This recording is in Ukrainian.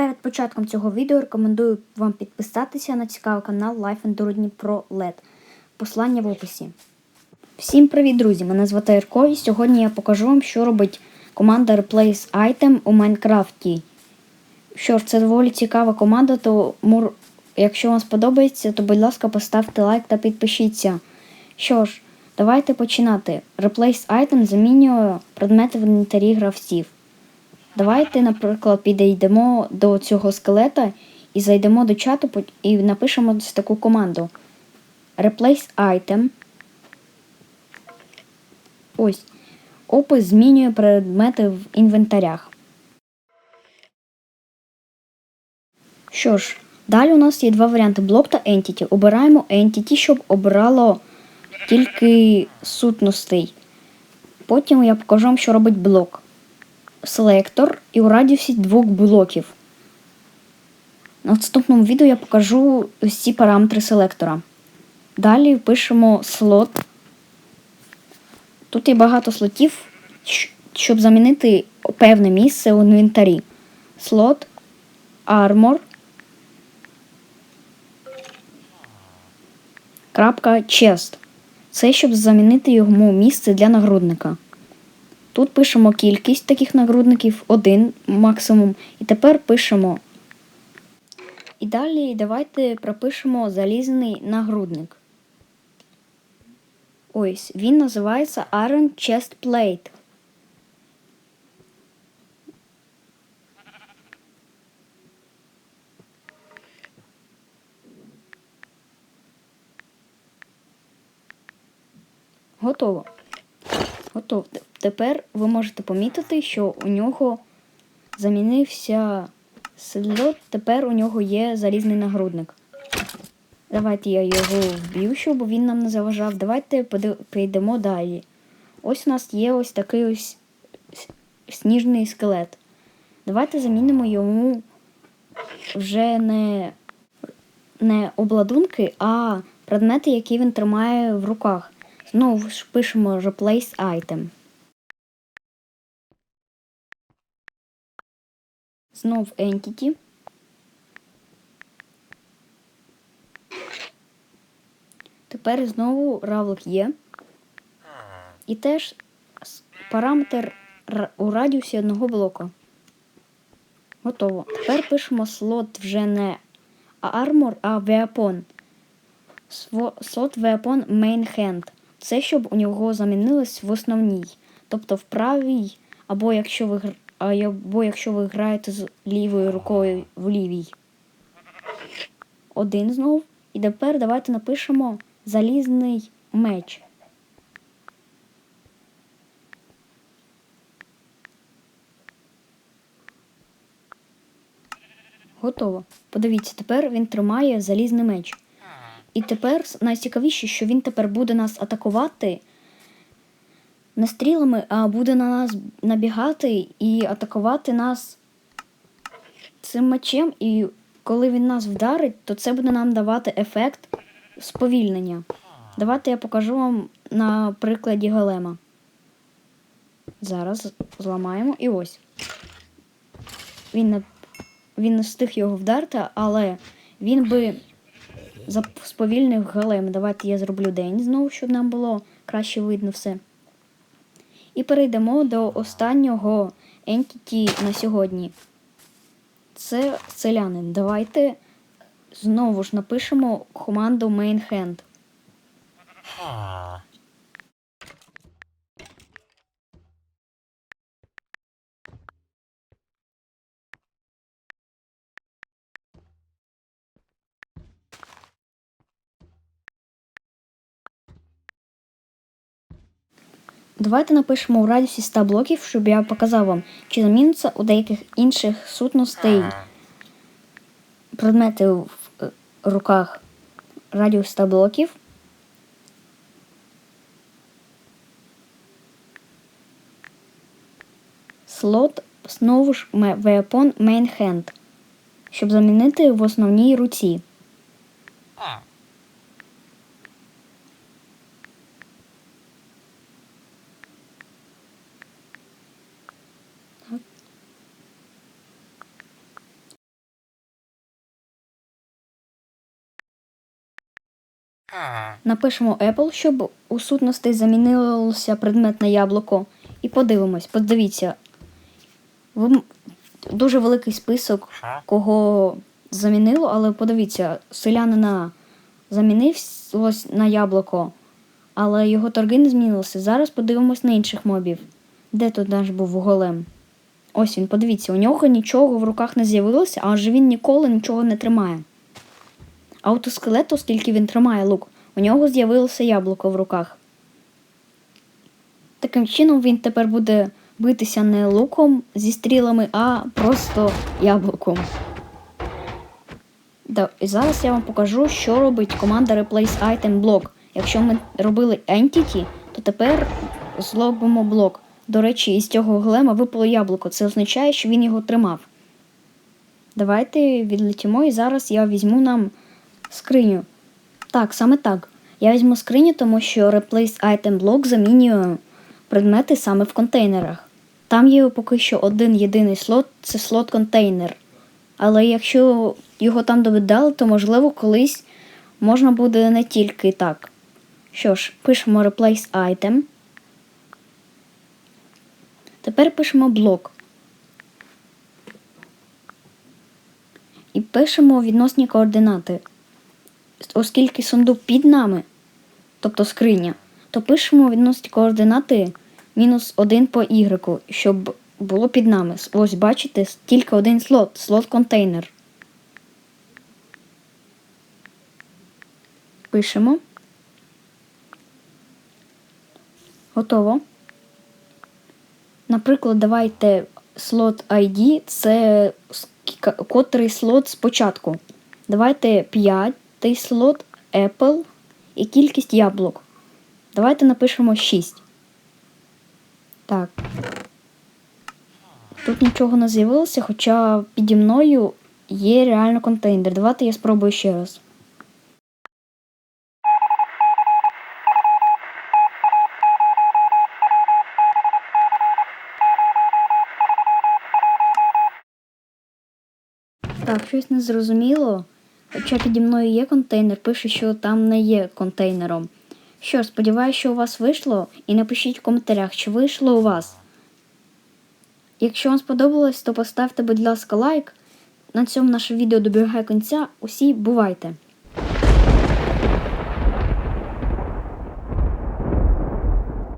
Перед початком цього відео рекомендую вам підписатися на цікавий канал Life Enduro Дніпро LED. Послання в описі. Всім привіт, друзі! Мене звати Ірко, і сьогодні я покажу вам, що робить команда Replace Item у Майнкрафті. Що ж, це доволі цікава команда, тому якщо вам сподобається, то будь ласка поставте лайк та підпишіться. Що ж, давайте починати. Replace Item замінює предмети в інвентарі гравців. Давайте, наприклад, підійдемо до цього скелета і зайдемо до чату і напишемо ось таку команду. Replace item. Ось. Опис змінює предмети в інвентарях. Що ж, далі у нас є два варіанти блок та Entity. Обираємо Entity, щоб обрало тільки сутностей. Потім я покажу вам, що робить блок селектор і у радіусі двох блоків. На наступному відео я покажу ці параметри селектора. Далі пишемо слот. Тут є багато слотів, щоб замінити певне місце у інвентарі. Слот, armor, крапка chest. Це щоб замінити йому місце для нагрудника. Тут пишемо кількість таких нагрудників, один максимум. І тепер пишемо. І далі давайте пропишемо залізний нагрудник. Ось, він називається Iron Chest Plate. Готово. Готово. Тепер ви можете помітити, що у нього замінився седло, тепер у нього є залізний нагрудник. Давайте я його вб'ю, щоб він нам не заважав. Давайте перейдемо далі. Ось у нас є ось такий ось сніжний скелет. Давайте замінимо йому вже не, не обладунки, а предмети, які він тримає в руках. Знову ж пишемо Replace Item. Знов Entity. Тепер знову равлик є. І теж параметр у радіусі одного блока. Готово. Тепер пишемо слот вже не armor, а weapon. Слот weapon main hand. Це щоб у нього замінилось в основній. Тобто в правій, або якщо ви, або якщо ви граєте з лівою рукою в лівій. Один знов. І тепер давайте напишемо залізний меч. Готово. Подивіться, тепер він тримає залізний меч. І тепер найцікавіше, що він тепер буде нас атакувати не стрілами, а буде на нас набігати і атакувати нас цим мечем. І коли він нас вдарить, то це буде нам давати ефект сповільнення. Давайте я покажу вам на прикладі голема. Зараз зламаємо і ось. Він не, він не встиг його вдарити, але він би сповільнив голем. Давайте я зроблю день знову, щоб нам було краще видно все. І перейдемо до останнього ентіті на сьогодні. Це селянин. Давайте знову ж напишемо команду main Давайте напишемо у радіусі 100 блоків, щоб я показав вам, чи заміниться у деяких інших сутностей предмети в е, руках радіус 100 блоків. Слот знову ж weapon main hand, щоб замінити в основній руці. Напишемо Apple, щоб у сутності замінилося предмет на яблуко. І подивимось, подивіться. Дуже великий список, кого замінило, але подивіться, селянина замінився на яблуко, але його торги не змінилися. Зараз подивимось на інших мобів. Де тут наш був голем? Ось він, подивіться, у нього нічого в руках не з'явилося, адже він ніколи нічого не тримає. А от у скелету, оскільки він тримає лук, у нього з'явилося яблуко в руках. Таким чином він тепер буде битися не луком зі стрілами, а просто яблуком. Да, і зараз я вам покажу, що робить команда Replace Item Block. Якщо ми робили Entity, то тепер зробимо блок. До речі, із цього глема випало яблуко. Це означає, що він його тримав. Давайте відлетімо і зараз я візьму нам скриню. Так, саме так. Я візьму скриню, тому що Replace Item Block замінює предмети саме в контейнерах. Там є поки що один єдиний слот це слот контейнер. Але якщо його там додали, то можливо колись можна буде не тільки так. Що ж, пишемо Replace Item. Тепер пишемо блок. І пишемо відносні координати. Оскільки сундук під нами, тобто скриня, то пишемо відносні координати мінус 1 по Y, щоб було під нами. Ось бачите, тільки один слот, слот контейнер. Пишемо. Готово. Наприклад, давайте слот ID це котрий слот спочатку. Давайте п'ятий слот Apple і кількість яблук. Давайте напишемо 6. Так. Тут нічого не з'явилося, хоча піді мною є реально контейнер. Давайте я спробую ще раз. Так, щось не зрозуміло. Хоча піді мною є контейнер, пише, що там не є контейнером. Що сподіваюся, що у вас вийшло, і напишіть в коментарях, чи вийшло у вас. Якщо вам сподобалось, то поставте, будь ласка, лайк. На цьому наше відео добігає кінця. Усі бувайте!